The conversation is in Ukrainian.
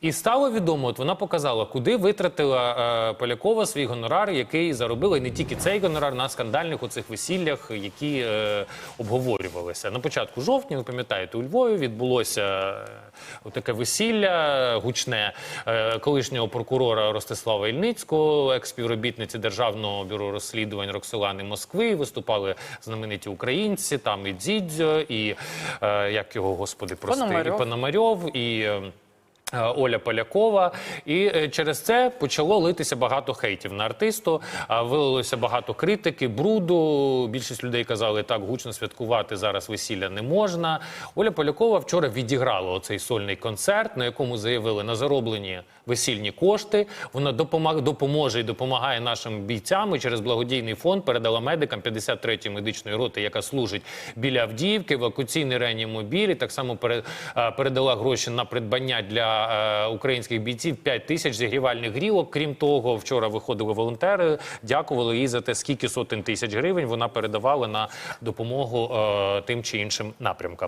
І стало відомо, от вона показала, куди витратила е, Полякова свій гонорар, який заробила, і не тільки цей гонорар на скандальних оцих весіллях, які е, обговорювалися. На початку жовтня, ви пам'ятаєте, у Львові відбулося е, таке весілля гучне е, колишнього прокурора Ростислава Ільницького, експівробітниці Державного бюро розслідувань Роксолани Москви. Виступали знамениті українці, там і Дзідзьо, і е, як його господи прости, Пономарьов. і Пономарьов, і. Е, Оля Полякова, і е, через це почало литися багато хейтів на артисту. Вилилося багато критики, бруду. Більшість людей казали, так гучно святкувати зараз весілля не можна. Оля Полякова вчора відіграла оцей сольний концерт, на якому заявили на зароблені весільні кошти. Вона допоможе і допомагає нашим бійцям. І через благодійний фонд передала медикам 53-ї медичної роти, яка служить біля Авдіївки, евакуаційний реанімобіль. І так само пере- передала гроші на придбання для е, українських бійців 5 тисяч зігрівальних грілок. Крім того, вчора виходили волонтери, дякували їй за те, скільки сотень тисяч гривень вона передавала на допомогу е, тим чи іншим напрямкам.